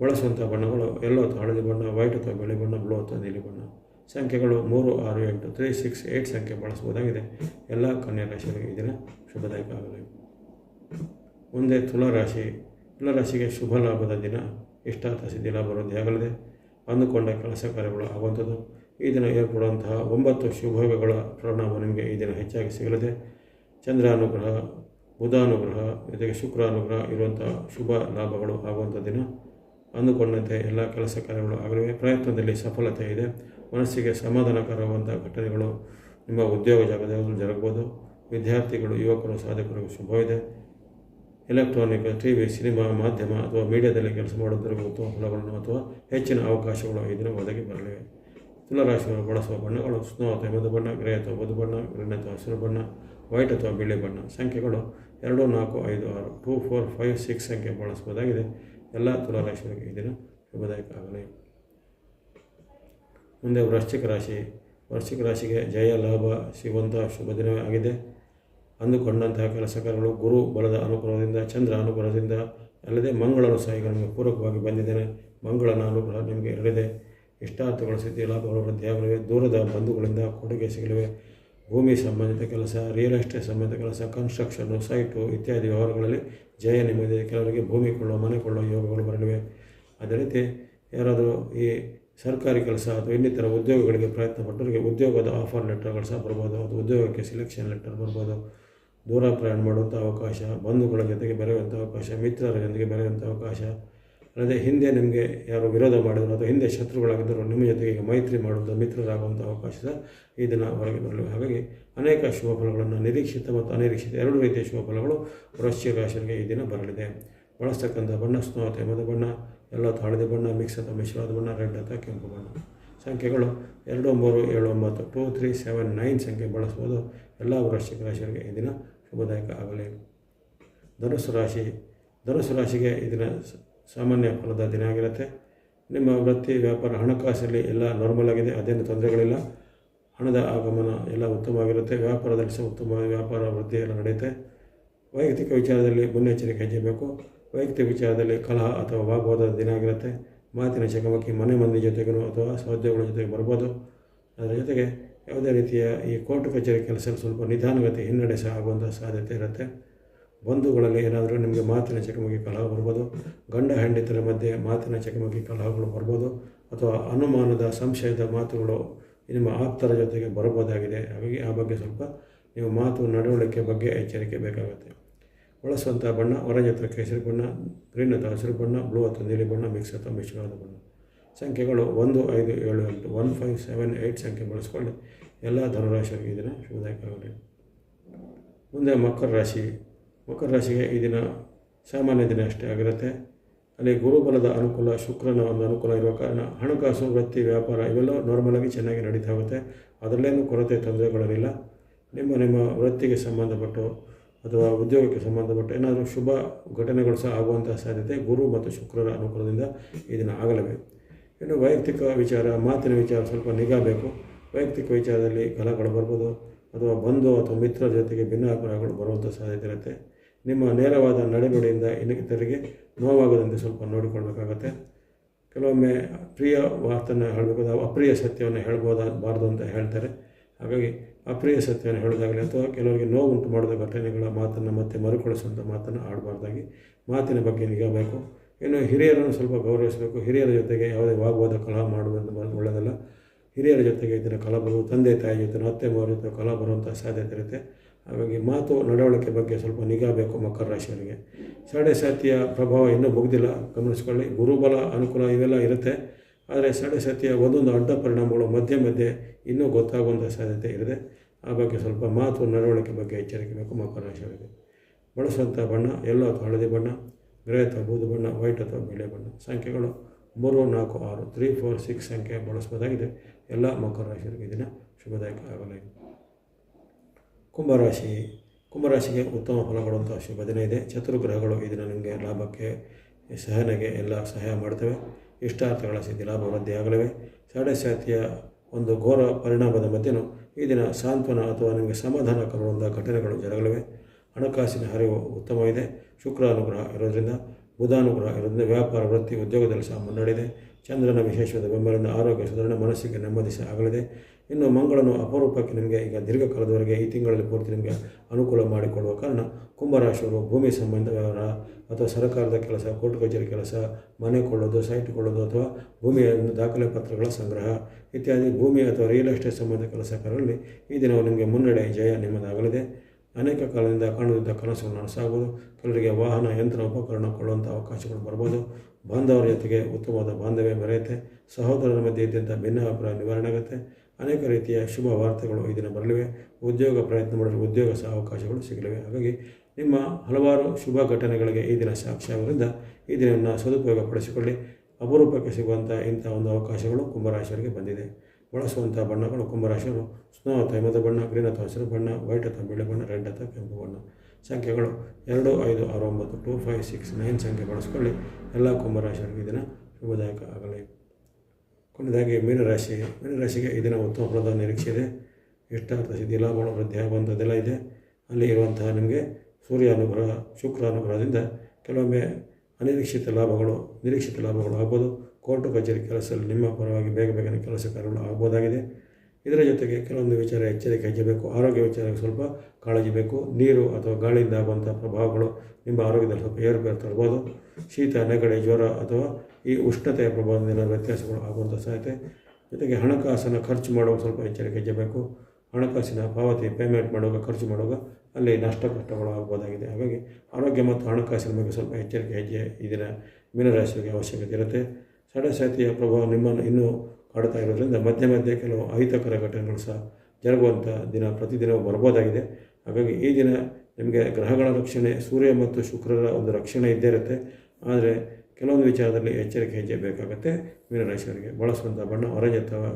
[SPEAKER 1] ಬಳಸುವಂಥ ಬಣ್ಣಗಳು ಎಲ್ಲೋ ಅಥವಾ ಹಳದಿ ಬಣ್ಣ ವೈಟ್ ಅಥವಾ ಬಿಳಿ ಬಣ್ಣ ಬ್ಲೂ ಅಥವಾ ನೀಲಿ ಬಣ್ಣ. ಸಂಖ್ಯೆಗಳು ಮೂರು, ಆರು, ಎಂಟು ತ್ರೀ ಸಿಕ್ಸ್ ಏಯ್ಟ್ ಸಂಖ್ಯೆ ಬಳಸಬಹುದಾಗಿದೆ. ಎಲ್ಲ ಕನ್ಯಾ ರಾಶಿಗಳಿಗೆ ಇದನ್ನು ಶುಭದಾಯಕ ಮುಂದೆ ತುಲಾರಾಶಿ ತುಲಾರಾಶಿಗೆ ಶುಭ ಲಾಭದ ದಿನ ಇಷ್ಟಾರ್ಥ ಸಿದ್ಧಿ ಲಾಭ ಆಗಲಿದೆ. ಅಂದುಕೊಂಡ ಕೆಲಸ ಕಾರ್ಯಗಳು ಆಗುವಂಥದ್ದು. ಈ ದಿನ ಏರ್ಪಡುವಂತಹ ಒಂಬತ್ತು ಶುಭಗಳ ಪರಿಣಾಮ ನಿಮಗೆ ಈ ದಿನ ಹೆಚ್ಚಾಗಿ ಸಿಗಲಿದೆ. ಚಂದ್ರಾನುಗ್ರಹ, ಬುಧಾನುಗ್ರಹ, ಜೊತೆಗೆ ಶುಕ್ರಾನುಗ್ರಹ ಇರುವಂತಹ ಶುಭ ಲಾಭಗಳು ಆಗುವಂಥ ದಿನ. ಅಂದುಕೊಂಡಂತೆ ಎಲ್ಲ ಕೆಲಸ ಕಾರ್ಯಗಳು ಆಗಲಿವೆ ಪ್ರಯತ್ನದಲ್ಲಿ ಸಫಲತೆ ಇದೆ. ಮನಸ್ಸಿಗೆ ಸಮಾಧಾನಕರವಾದ ಘಟನೆಗಳು ನಿಮ್ಮ ಉದ್ಯೋಗ ಜಾಗದಲ್ಲಿ ಜರುಗಬಹುದು. ವಿದ್ಯಾರ್ಥಿಗಳು, ಯುವಕರು, ಸಾಧಕರಿಗೂ ಶುಭವಿದೆ. ಎಲೆಕ್ಟ್ರಾನಿಕ್ ಟಿ ವಿ ಸಿನಿಮಾ ಮಾಧ್ಯಮ ಅಥವಾ ಮೀಡಿಯಾದಲ್ಲಿ ಕೆಲಸ ಮಾಡುವುದರ ಉತ್ತಮ ಫಲಗಳನ್ನು ಅಥವಾ ಹೆಚ್ಚಿನ ಅವಕಾಶಗಳು ಈ ದಿನ ಒದಗಿ ಬರಲಿವೆ. ತುಲಾರಾಶಿಯವರು ಬಳಸುವ ಬಣ್ಣಗಳು ಸ್ನೋ ಅಥವಾ ಮಧು ಬಣ್ಣ, ಗ್ರೇ ಅಥವಾ ಬದು ಬಣ್ಣ, ಗ್ರೀನ್ ಅಥವಾ ಹಸಿರು ಬಣ್ಣ, ವೈಟ್ ಅಥವಾ ಬಿಳಿ ಬಣ್ಣ. ಸಂಖ್ಯೆಗಳು ಎರಡು, ನಾಲ್ಕು, ಐದು, ಆರು, ಟೂ, ಫೋರ್, ಫೈವ್, ಸಿಕ್ಸ್ ಸಂಖ್ಯೆ ಬಳಸಬಹುದಾಗಿದೆ. ಎಲ್ಲ ತುಲಾರಾಶಿಯವರಿಗೆ ಈ ದಿನ ಶುಭದಾಯಕ ಆಗಲಿ. ಮುಂದೆ ವೃಶ್ಚಿಕ ರಾಶಿ. ವೃಶ್ಚಿಕ ರಾಶಿಗೆ ಜಯ, ಲಾಭ ಸಿಗುವಂಥ ಶುಭ ದಿನವೇ ಆಗಿದೆ. ಅಂದುಕೊಂಡಂತಹ ಕೆಲಸ ಕಾರ್ಯಗಳು ಗುರು ಬಲದ ಅನುಗ್ರಹದಿಂದ, ಚಂದ್ರ ಅನುಗ್ರಹದಿಂದ, ಅಲ್ಲದೆ ಮಂಗಳನು ಸಹ ಈಗ ನಮಗೆ ಪೂರಕವಾಗಿ ಬಂದಿದ್ದೇನೆ ಮಂಗಳನ ಅನುಗ್ರಹ ನಿಮಗೆ ಇರಲಿದೆ. ಇಷ್ಟಾರ್ಥಗಳು ಸಿದ್ಧಿ, ಲಾಭಗಳು ವೃದ್ಧಿಯಾಗಲಿವೆ. ದೂರದ ಬಂಧುಗಳಿಂದ ಕೊಡುಗೆ ಸಿಗಲಿವೆ. ಭೂಮಿ ಸಂಬಂಧಿತ ಕೆಲಸ ರಿಯಲ್ ಎಸ್ಟೇಟ್ ಸಂಬಂಧಿತ ಕೆಲಸ ಕನ್ಸ್ಟ್ರಕ್ಷನ್ನು ಸೈಟು ಇತ್ಯಾದಿ ವ್ಯವಹಾರಗಳಲ್ಲಿ ಜಯ ನಿಮ್ಮದಿದೆ ಕೆಲವರಿಗೆ ಭೂಮಿ ಕೊಳ್ಳೋ ಮನೆ ಕೊಳ್ಳೋ ಯೋಗಗಳು ಬರಲಿವೆ. ಅದೇ ರೀತಿ ಯಾರಾದರೂ ಈ ಸರ್ಕಾರಿ ಕೆಲಸ ಅಥವಾ ಇನ್ನಿತರ ಉದ್ಯೋಗಗಳಿಗೆ ಪ್ರಯತ್ನ ಪಟ್ಟವರಿಗೆ ಉದ್ಯೋಗದ ಆಫರ್ ಲೆಟರ್ಗಳು ಸಹ ಬರ್ಬೋದು. ಅಥವಾ ಉದ್ಯೋಗಕ್ಕೆ ಸಿಲೆಕ್ಷನ್ ಲೆಟರ್ ಬರ್ಬೋದು. ದೂರ ಪ್ರಯಾಣ ಮಾಡುವಂಥ ಅವಕಾಶ, ಬಂಧುಗಳ ಜೊತೆಗೆ ಬೆರೆಯುವಂಥ ಅವಕಾಶ, ಮಿತ್ರರ ಜೊತೆಗೆ ಬೆರೆಯುವಂಥ ಅವಕಾಶ ಅಲ್ಲದೆ ಹಿಂದೆ ನಿಮಗೆ ಯಾರು ವಿರೋಧ ಮಾಡಿದ್ರು ಅಥವಾ ಹಿಂದೆ ಶತ್ರುಗಳಾಗಿದ್ದರು ನಿಮ್ಮ ಜೊತೆಗೆ ಮೈತ್ರಿ ಮಾಡುವುದು ಮಿತ್ರರಾಗುವಂಥ ಅವಕಾಶ ಈ ದಿನ ಹೊರಗೆ ಬರಲು ಹಾಗಾಗಿ ಅನೇಕ ಶುಭ ಫಲಗಳನ್ನು ನಿರೀಕ್ಷಿತ ಮತ್ತು ಅನಿರೀಕ್ಷಿತ ಎರಡು ರೀತಿಯ ಶುಭ ಫಲಗಳು ವೃಶ್ಚಿಕ ರಾಶಿಗೆ ಈ ದಿನ ಬರಲಿದೆ. ಬಳಸ್ತಕ್ಕಂಥ ಬಣ್ಣ ಸ್ನೋ ಮದ ಬಣ್ಣ, ಎಲ್ಲ ತಾಳಿದ ಬಣ್ಣ, ಮಿಕ್ಸ್ ಅಥವಾ ಮಿಶ್ರವಾದ ಬಣ್ಣ, ರೆಡ್ ಅಥವಾ ಕೆಂಪು ಬಣ್ಣ. ಸಂಖ್ಯೆಗಳು ಎರಡು, ಮೂರು, ಏಳು, ಒಂಬತ್ತು, ಟೂ, ತ್ರೀ, ಸೆವೆನ್, ನೈನ್ ಸಂಖ್ಯೆ ಬಳಸುವುದು ಎಲ್ಲ ವೃಶ್ಚಿಕ ರಾಶಿಗೆ ಈ ದಿನ ಶುಭದಾಯಕ ಆಗಲಿ. ಧನುಸು ರಾಶಿ ಧನುಸು ರಾಶಿಗೆ ಈ ದಿನ ಸಾಮಾನ್ಯ ಫಲದ ದಿನ ಆಗಿರುತ್ತೆ. ನಿಮ್ಮ ವೃತ್ತಿ, ವ್ಯಾಪಾರ ಹಣಕಾಸಲ್ಲಿ ಎಲ್ಲ ನಾರ್ಮಲ್ ಆಗಿದೆ, ಅದೇನು ತೊಂದರೆಗಳಿಲ್ಲ. ಹಣದ ಆಗಮನ ಎಲ್ಲ ಉತ್ತಮವಾಗಿರುತ್ತೆ ವ್ಯಾಪಾರದಲ್ಲಿ ಸಹ ಉತ್ತಮ, ವ್ಯಾಪಾರ ವೃದ್ಧಿ ಎಲ್ಲ ನಡೆಯುತ್ತೆ. ವೈಯಕ್ತಿಕ ವಿಚಾರದಲ್ಲಿ ಮುನ್ನೆಚ್ಚರಿಕೆ ಹೆಚ್ಚಬೇಕು ವೈಯಕ್ತಿಕ ವಿಚಾರದಲ್ಲಿ ಕಲಹ ಅಥವಾ ವಾಗ್ವಾದದ ದಿನ ಆಗಿರುತ್ತೆ. ಮಾತಿನ ಚಕಮಕಿ, ಮನೆ ಮಂದಿ ಜೊತೆಗೂ ಅಥವಾ ಸಹೋದ್ಯೋಗಿಗಳ ಜೊತೆಗೆ ಬರ್ಬೋದು. ಅದರ ಜೊತೆಗೆ ಯಾವುದೇ ರೀತಿಯ ಈ ಕೋರ್ಟ್ ಕಚೇರಿ ಕೆಲಸ ಸ್ವಲ್ಪ ನಿಧಾನಗತಿ ಹಿನ್ನಡೆ ಸಹ ಆಗುವಂಥ ಸಾಧ್ಯತೆ ಇರುತ್ತೆ. ಬಂಧುಗಳಲ್ಲಿ ಏನಾದರೂ ನಿಮಗೆ ಮಾತಿನ ಚಕಮಕಿ ಕಲಹ ಬರ್ಬೋದು, ಗಂಡ ಹೆಂಡತಿರ ಮಧ್ಯೆ ಮಾತಿನ ಚಕಮಕಿ ಕಲಹಗಳು ಬರ್ಬೋದು, ಅಥವಾ ಅನುಮಾನದ, ಸಂಶಯದ ಮಾತುಗಳು ನಿಮ್ಮ ಆಪ್ತರ ಜೊತೆಗೆ ಬರಬಹುದಾಗಿದೆ. ಹಾಗಾಗಿ ಆ ಬಗ್ಗೆ ಸ್ವಲ್ಪ ನೀವು ಮಾತು ನಡವಳಿಕೆ ಬಗ್ಗೆ ಎಚ್ಚರಿಕೆ ಬೇಕಾಗುತ್ತೆ. ಬಳಸುವಂಥ ಬಣ್ಣ ಒರೆಂಜ್ ಅಥವಾ ಕೇಸರಿ ಬಣ್ಣ, ಗ್ರೀನ್ ಅಥವಾ ಹಸಿರು ಬಣ್ಣ, ಬ್ಲೂ ಅಥವಾ ನೀಲಿ ಬಣ್ಣ, ಮಿಕ್ಸ್ ಅಥವಾ ಮಿಶ್ರವಾದ ಬಣ್ಣ. ಸಂಖ್ಯೆಗಳು ಒಂದು, ಐದು, ಏಳು, ಎಂಟು, ಒನ್, ಫೈವ್, ಸೆವೆನ್ ಏಯ್ಟ್ ಸಂಖ್ಯೆ ಬಳಸ್ಕೊಳ್ಳಿ. ಎಲ್ಲ ಧನುರಾಶಿಯವರಿಗೆ ಇದನ್ನು ಶುಭದಾಯಕವಾಗಲಿ. ಶುಭದಾಯಕ ಮುಂದೆ ಮಕರ ರಾಶಿ. ಮಕರ ರಾಶಿಗೆ ಈ ದಿನ ಸಾಮಾನ್ಯ ದಿನ ಅಷ್ಟೇ ಆಗಿರುತ್ತೆ. ಅಲ್ಲಿ ಗುರುಬಲದ ಅನುಕೂಲ, ಶುಕ್ರನ ಒಂದು ಅನುಕೂಲ ಇರುವ ಕಾರಣ ಹಣಕಾಸು, ವೃತ್ತಿ, ವ್ಯಾಪಾರ ಇವೆಲ್ಲ ನಾರ್ಮಲಾಗಿ ಚೆನ್ನಾಗಿ ನಡೀತಾ ಹೋಗುತ್ತೆ ಅದರಲ್ಲೇನು ಕೊರತೆ ತೊಂದರೆಗಳಿಲ್ಲ ನಿಮ್ಮ ನಿಮ್ಮ ವೃತ್ತಿಗೆ ಸಂಬಂಧಪಟ್ಟು ಅಥವಾ ಉದ್ಯೋಗಕ್ಕೆ ಸಂಬಂಧಪಟ್ಟು ಏನಾದರೂ ಶುಭ ಘಟನೆಗಳು ಸಹ ಆಗುವಂಥ ಸಾಧ್ಯತೆ ಗುರು ಮತ್ತು ಶುಕ್ರರ ಅನುಕೂಲದಿಂದ ಇದನ್ನು ದಿನ ಆಗಲಿವೆ. ಇನ್ನು ವೈಯಕ್ತಿಕ ವಿಚಾರ, ಮಾತಿನ ವಿಚಾರ ಸ್ವಲ್ಪ ನಿಗಾ ಬೇಕು. ವೈಯಕ್ತಿಕ ವಿಚಾರದಲ್ಲಿ ಕಲಗಳು ಬರ್ಬೋದು ಅಥವಾ ಬಂಧು ಅಥವಾ ಮಿತ್ರರ ಜೊತೆಗೆ ಭಿನ್ನಾಭಿಪ್ರಾಯಗಳು ಬರುವಂಥ ಸಾಧ್ಯತೆ ಇರುತ್ತೆ. ನಿಮ್ಮ ನೇರವಾದ ನಡೆನುಡಿಯಿಂದ ಇನ್ನಿತರಿಗೆ ನೋವಾಗದಂತೆ ಸ್ವಲ್ಪ ನೋಡಿಕೊಳ್ಬೇಕಾಗತ್ತೆ ಕೆಲವೊಮ್ಮೆ ಪ್ರಿಯ ಮಾತನ್ನು ಹೇಳಬೇಕಾದ ಅಪ್ರಿಯ ಸತ್ಯವನ್ನು ಹೇಳ್ಬೋದಾಗಬಾರ್ದು ಅಂತ ಹೇಳ್ತಾರೆ. ಹಾಗಾಗಿ ಅಪ್ರಿಯ ಸತ್ಯವನ್ನು ಹೇಳೋದಾಗಲಿ ಅಥವಾ ಕೆಲವರಿಗೆ ನೋವು ಉಂಟು ಮಾಡಿದ ಘಟನೆಗಳ ಮಾತನ್ನು ಮತ್ತೆ ಮರುಕಳಿಸುವಂಥ ಮಾತನ್ನು ಆಡಬಾರ್ದಾಗಿ. ಮಾತಿನ ಬಗ್ಗೆ ನಿಗಬೇಕು ಇನ್ನು ಹಿರಿಯರನ್ನು ಸ್ವಲ್ಪ ಗೌರವಿಸಬೇಕು. ಹಿರಿಯರ ಜೊತೆಗೆ ಯಾವುದೇ ವಾಗ್ವಾದ, ಕಲಹ ಮಾಡುವುದು ಬ- ಒಳ್ಳೆಯದಲ್ಲ. ಹಿರಿಯರ ಜೊತೆಗೆ ಇದನ್ನು ಕಲಬರು, ತಂದೆ ತಾಯಿ ಜೊತೆ ಅತ್ತೆ ಮಾವರ ಜೊತೆ ಕಲಹ ಬರುವಂಥ ಸಾಧ್ಯತೆ ಇರುತ್ತೆ. ಹಾಗಾಗಿ ಮಾತು ನಡವಳಿಕೆ ಬಗ್ಗೆ ಸ್ವಲ್ಪ ನಿಗಾ ಬೇಕು ಮಕರ ರಾಶಿಯವರಿಗೆ. ಸಾಡೆ ಸಾತಿಯ ಪ್ರಭಾವ ಇನ್ನೂ ಮುಗ್ದಿಲ್ಲ ಗಮನಿಸ್ಕೊಳ್ಳಿ. ಗುರುಬಲ, ಅನುಕೂಲ ಇವೆಲ್ಲ ಇರುತ್ತೆ. ಆದರೆ ಸಾಡೆ ಸಾತಿಯ ಒಂದೊಂದು ಅಡ್ಡ ಪರಿಣಾಮಗಳು ಮಧ್ಯೆ ಮಧ್ಯೆ ಇನ್ನೂ ಗೊತ್ತಾಗುವಂಥ ಸಾಧ್ಯತೆ ಇದೆ ಆ ಬಗ್ಗೆ ಸ್ವಲ್ಪ ಮಾತು ನಡವಳಿಕೆ ಬಗ್ಗೆ ಎಚ್ಚರಿಕೆ ಬೇಕು ಮಕರ ರಾಶಿಯವರಿಗೆ. ಬಳಸುವಂಥ ಬಣ್ಣ, ಎಲ್ಲೋ ಅಥವಾ ಹಳದಿ ಬಣ್ಣ, ಗ್ರೇ ಅಥವಾ ಬೂದು ಬಣ್ಣ, ವೈಟ್ ಅಥವಾ ಬಿಳಿ ಬಣ್ಣ. ಸಂಖ್ಯೆಗಳು ಮೂರು, ನಾಲ್ಕು, ಆರು, ತ್ರೀ, ಫೋರ್, ಸಿಕ್ಸ್ ಸಂಖ್ಯೆ ಬಳಸ್ಬೋದಾಗಿದೆ ಎಲ್ಲ ಮಕರ ರಾಶಿಯವರಿಗೆ ದಿನ ಶುಭದಾಯಕ ಆಗಲಿ. ಕುಂಭರಾಶಿ, ಕುಂಭರಾಶಿಗೆ ಉತ್ತಮ ಫಲ ಕೊಡುವಂಥ ಶುಭ ದಿನ ಇದೆ. ಚತುರ್ಗ್ರಹಗಳು ಈ ದಿನ ನಿಮಗೆ ಲಾಭಕ್ಕೆ, ಸಹನೆಗೆ ಎಲ್ಲ ಸಹಾಯ ಮಾಡ್ತವೆ. ಇಷ್ಟಾರ್ಥಗಳ ಸಿದ್ಧಿ ಲಾಭ ವೃದ್ಧಿಯಾಗಲಿವೆ ಸಾಡೆ ಒಂದು ಘೋರ ಪರಿಣಾಮದ ಮಧ್ಯೆಯೂ ಈ ದಿನ ಸಾಂತ್ವನ ಅಥವಾ ನಿಮಗೆ ಸಮಾಧಾನ ಕೊಡುವಂಥ ಘಟನೆಗಳು ಜರಗಲಿವೆ. ಹಣಕಾಸಿನ ಹರಿವು ಉತ್ತಮವಿದೆ ಇದೆ. ಶುಕ್ರಾನುಗ್ರಹ ಇರೋದರಿಂದ, ಬುಧಾನುಗ್ರಹ ಇರೋದರಿಂದ ವ್ಯಾಪಾರ, ವೃತ್ತಿ, ಉದ್ಯೋಗದಲ್ಲಿ ಸಹ ಮುನ್ನಡೆಯಿದೆ ಚಂದ್ರನ ವಿಶೇಷವಾದ ಬೆಂಬಲದಿಂದ ಆರೋಗ್ಯ ಸುಧಾರಣೆ, ಮನಸ್ಸಿಗೆ ನೆಮ್ಮದಿ ಸಹ ಆಗಲಿದೆ. ಇನ್ನು ಮಂಗಳನು ಅಪರೂಪಕ್ಕೆ ನಿಮಗೆ ಈಗ ದೀರ್ಘಕಾಲದವರೆಗೆ ಈ ತಿಂಗಳಲ್ಲಿ ಪೂರ್ತಿ ನಿಮಗೆ ಅನುಕೂಲ ಮಾಡಿಕೊಡುವ ಕಾರಣ ಕುಂಭರಾಶಿಯವರು ಭೂಮಿ ಸಂಬಂಧ ವ್ಯವಹಾರ ಅಥವಾ ಸರ್ಕಾರದ ಕೆಲಸ, ಕೋರ್ಟ್ ಕಚೇರಿ ಕೆಲಸ, ಮನೆ ಕೊಳ್ಳೋದು ಸೈಟ್ ಕೊಳ್ಳೋದು ಅಥವಾ ಭೂಮಿಯ ದಾಖಲೆ ಪತ್ರಗಳ ಸಂಗ್ರಹ ಇತ್ಯಾದಿ ಭೂಮಿ ಅಥವಾ ರಿಯಲ್ ಎಸ್ಟೇಟ್ ಸಂಬಂಧ ಕೆಲಸಕಾರರಲ್ಲಿ ಈ ದಿನವು ನಿಮಗೆ ಮುನ್ನಡೆ ಜಯ ನಿಮ್ಮದಾಗಲಿದೆ. ಅನೇಕ ಕಾಲದಿಂದ ಕಾಣುತ್ತಿದ್ದ ಕನಸುಗಳು ನನಸಾಗುವುದು. ಕೆಲವರಿಗೆ ವಾಹನ, ಯಂತ್ರ, ಉಪಕರಣ ಕೊಳ್ಳುವಂಥ ಅವಕಾಶಗಳು ಬರ್ಬೋದು ಬಾಂಧವರ ಜೊತೆಗೆ ಉತ್ತಮವಾದ ಬಾಂಧವ್ಯ ಬೆರೆಯುತ್ತೆ ಸಹೋದರರ ಮಧ್ಯೆ ಇದ್ದಂಥ ಭಿನ್ನಾಭಿಪ್ರಾಯ ನಿವಾರಣೆ ಆಗುತ್ತೆ ಅನೇಕ ರೀತಿಯ ಶುಭ ವಾರ್ತೆಗಳು ಈ ದಿನ ಬರಲಿವೆ. ಉದ್ಯೋಗ ಪ್ರಯತ್ನ ಮಾಡಲು ಉದ್ಯೋಗ ಸಹ ಅವಕಾಶಗಳು ಸಿಗಲಿವೆ. ಹಾಗಾಗಿ ನಿಮ್ಮ ಹಲವಾರು ಶುಭ ಘಟನೆಗಳಿಗೆ ಈ ದಿನ ಸಾಕ್ಷಿಯಾಗೋದ್ರಿಂದ ಈ ದಿನವನ್ನು ಸದುಪಯೋಗ ಪಡಿಸಿಕೊಳ್ಳಿ ಅಪರೂಪಕ್ಕೆ ಸಿಗುವಂಥ ಇಂಥ ಒಂದು ಅವಕಾಶಗಳು ಕುಂಭರಾಶಿಯವರಿಗೆ ಬಂದಿದೆ. ಬಳಸುವಂಥ ಬಣ್ಣಗಳು ಕುಂಭರಾಶಿಯವರು ಸ್ನೋ ಅಥವಾ ಹಿಮದ ಬಣ್ಣ, ಗ್ರೀನ್ ಅಥವಾ ಹಸಿರು ಬಣ್ಣ, ವೈಟ್ ಅಥವಾ ಬಿಳಿ ಬಣ್ಣ, ರೆಡ್ ಅಥವಾ ಕೆಂಪು ಬಣ್ಣ. ಸಂಖ್ಯೆಗಳು ಎರಡು, ಐದು, ಆರು, ಒಂಬತ್ತು, ಟೂ, ಫೈವ್, ಸಿಕ್ಸ್, ನೈನ್ ಸಂಖ್ಯೆ ಬಳಸಿಕೊಳ್ಳಿ. ಎಲ್ಲ ಕುಂಭರಾಶಿಯವರಿಗೆ ಈ ದಿನ ಶುಭದಾಯಕ ಆಗಲಿ. ಕೊನೆಯದಾಗಿ ಮೀನರಾಶಿ. ಮೀನರಾಶಿಗೆ ಈ ದಿನ ಉತ್ತಮ ಫಲದ ನಿರೀಕ್ಷೆ ಇದೆ. ಇಷ್ಟಾರ್ಥ ಸಿದ್ಧಿ ಲಾಭಗಳು ವೃದ್ಧಿ ಆಗುವಂಥದ್ದೆಲ್ಲ ಇದೆ. ಅಲ್ಲಿ ಇರುವಂತಹ ನಿಮಗೆ ಸೂರ್ಯ ಅನುಗ್ರಹ, ಶುಕ್ರ ಅನುಗ್ರಹದಿಂದ ಕೆಲವೊಮ್ಮೆ ಅನಿರೀಕ್ಷಿತ ಲಾಭಗಳು, ನಿರೀಕ್ಷಿತ ಲಾಭಗಳು ಆಗ್ಬೋದು. ಕೋರ್ಟು, ಕಚೇರಿ, ಕೆಲಸದಲ್ಲಿ ನಿಮ್ಮ ಪರವಾಗಿ ಬೇಗ ಬೇಗನೆ ಕೆಲಸ ಕಾರ್ಯಗಳು ಆಗ್ಬೋದಾಗಿದೆ. ಇದರ ಜೊತೆಗೆ ಕೆಲವೊಂದು ವಿಚಾರ ಎಚ್ಚರಿಕೆ ಹೆಚ್ಚಬೇಕು ಆರೋಗ್ಯ ವಿಚಾರಕ್ಕೆ ಸ್ವಲ್ಪ ಕಾಳಜಿ ಬೇಕು. ನೀರು ಅಥವಾ ಗಾಳಿಯಿಂದ ಆಗುವಂಥ ಪ್ರಭಾವಗಳು ನಿಮ್ಮ ಆರೋಗ್ಯದಲ್ಲಿ ಸ್ವಲ್ಪ ಏರುಪೇರು ತರ್ಬೋದು ಶೀತ, ನೆಗಡಿ, ಜ್ವರ ಅಥವಾ ಈ ಉಷ್ಣತೆಯ ಪ್ರಭಾವದಿಂದ ವ್ಯತ್ಯಾಸಗಳು ಆಗುವಂಥ ಸಾಧ್ಯತೆ. ಜೊತೆಗೆ ಹಣಕಾಸನ್ನು ಖರ್ಚು ಮಾಡುವಾಗ ಸ್ವಲ್ಪ ಎಚ್ಚರಿಕೆ ಹೆಚ್ಚಬೇಕು ಹಣಕಾಸಿನ ಪಾವತಿ ಪೇಮೆಂಟ್ ಮಾಡುವಾಗ ಖರ್ಚು ಮಾಡುವಾಗ ಅಲ್ಲಿ ನಷ್ಟ ಕಷ್ಟಗಳು ಆಗ್ಬೋದಾಗಿದೆ. ಹಾಗಾಗಿ ಆರೋಗ್ಯ ಮತ್ತು ಹಣಕಾಸಿನ ಬಗ್ಗೆ ಸ್ವಲ್ಪ ಎಚ್ಚರಿಕೆ ಹೆಜ್ಜೆ ಈ ಮೀನರಾಶಿಗೆ ಅವಶ್ಯಕತೆ ಇರುತ್ತೆ. ಸಡಸಾತಿಯ ಪ್ರಭಾವ ನಿಮ್ಮನ್ನು ಇನ್ನೂ ಕಾಡ್ತಾ ಇರೋದ್ರಿಂದ ಮಧ್ಯೆ ಮಧ್ಯೆ ಕೆಲವು ಅಹಿತಕರ ಘಟನೆಗಳು ಸಹ ಜರುಗುವಂಥ ದಿನ ಪ್ರತಿದಿನ ಬರ್ಬೋದಾಗಿದೆ. ಹಾಗಾಗಿ ಈ ದಿನ ನಿಮಗೆ ಗ್ರಹಗಳ ರಕ್ಷಣೆ, ಸೂರ್ಯ ಮತ್ತು ಶುಕ್ರರ ಒಂದು ರಕ್ಷಣೆ ಇದ್ದೇ ಇರುತ್ತೆ. ಆದರೆ ಕೆಲವೊಂದು ವಿಚಾರದಲ್ಲಿ ಎಚ್ಚರಿಕೆ ಹೆಜ್ಜೆ ಬೇಕಾಗುತ್ತೆ. ಮೀನರಾಶಿಯವರಿಗೆ ಬಳಸುವಂಥ ಬಣ್ಣ ಆರೆಂಜ್ ಅಥವಾ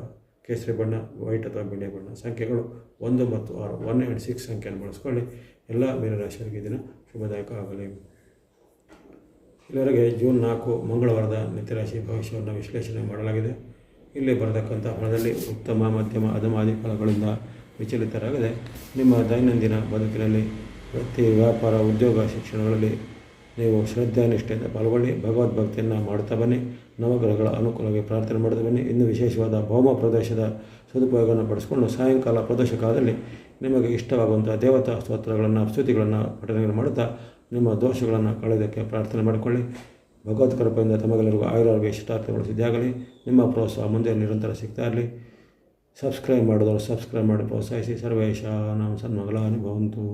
[SPEAKER 1] ಕೇಸರಿ ಬಣ್ಣ, ವೈಟ್ ಅಥವಾ ಬಿಳಿ ಬಣ್ಣ ಸಂಖ್ಯೆಗಳು ಒಂದು ಮತ್ತು ಆರು, ಒನ್ ಆ್ಯಂಡ್ ಸಿಕ್ಸ್ ಸಂಖ್ಯೆಯನ್ನು ಬಳಸ್ಕೊಳ್ಳಿ. ಎಲ್ಲ ಮೀನರಾಶಿಯವರಿಗೆ ದಿನ ಶುಭದಾಯಕ ಆಗಲಿ. ಇಲ್ಲಿವರೆಗೆ ಜೂನ್ ನಾಲ್ಕು ಮಂಗಳವಾರದ ನಿತ್ಯರಾಶಿ ಭವಿಷ್ಯವನ್ನು ವಿಶ್ಲೇಷಣೆ ಮಾಡಲಾಗಿದೆ. ಇಲ್ಲಿ ಬರತಕ್ಕಂಥ ಫಲದಲ್ಲಿ ಉತ್ತಮ, ಮಧ್ಯಮ ಅಧಮಾದಿ ಫಲಗಳಿಂದ ವಿಚಲಿತರಾಗದೆ ನಿಮ್ಮ ದೈನಂದಿನ ಬದುಕಿನಲ್ಲಿ ವೃತ್ತಿ, ವ್ಯಾಪಾರ, ಉದ್ಯೋಗ, ಶಿಕ್ಷಣಗಳಲ್ಲಿ ನೀವು ಶ್ರದ್ಧಾ ನಿಷ್ಠೆಯಿಂದ ಪಾಲ್ಗೊಳ್ಳಿ, ಭಗವದ್ಭಕ್ತಿಯನ್ನು ಮಾಡ್ತಾ ಬನ್ನಿ, ನವಗ್ರಹಗಳ ಅನುಕೂಲವಾಗಿ ಪ್ರಾರ್ಥನೆ ಮಾಡ್ತಾ ಬನ್ನಿ. ಇನ್ನು ವಿಶೇಷವಾದ ಭೌಮ ಪ್ರದೇಶದ ಸದುಪಯೋಗವನ್ನು ಪಡಿಸಿಕೊಂಡು ಸಾಯಂಕಾಲ ಪ್ರದೋಷ ಕಾಲದಲ್ಲಿ ನಿಮಗೆ ಇಷ್ಟವಾಗುವಂಥ ದೇವತಾ ಸ್ತೋತ್ರಗಳನ್ನು, ಸ್ತುತಿಗಳನ್ನು, ಪಠನೆಗಳನ್ನು ಮಾಡುತ್ತಾ ನಿಮ್ಮ ದೋಷಗಳನ್ನು ಕಳೆಯೋದಕ್ಕೆ ಪ್ರಾರ್ಥನೆ ಮಾಡಿಕೊಳ್ಳಿ. ಭಗವತ್ ಕೃಪೆಯಿಂದ ತಮಗೆಲ್ಲರಿಗೂ ಆಯುರಾರೋಗ್ಯ ಇಷ್ಟಾರ್ಥಗಳು ಸಿದ್ಧಿಯಾಗಲಿ. ನಿಮ್ಮ ಪ್ರೋತ್ಸಾಹ ಮುಂದೆ ನಿರಂತರ ಸಿಗ್ತಾ ಇರಲಿ. ಸಬ್ಸ್ಕ್ರೈಬ್ ಮಾಡಿದವರು ಸಬ್ಸ್ಕ್ರೈಬ್ ಮಾಡಿ ಪ್ರೋತ್ಸಾಹಿಸಿ. ಸರ್ವೇಶ ನಾವು ಸನ್ಮಂಗಲಾನಿ ಭವಂತು.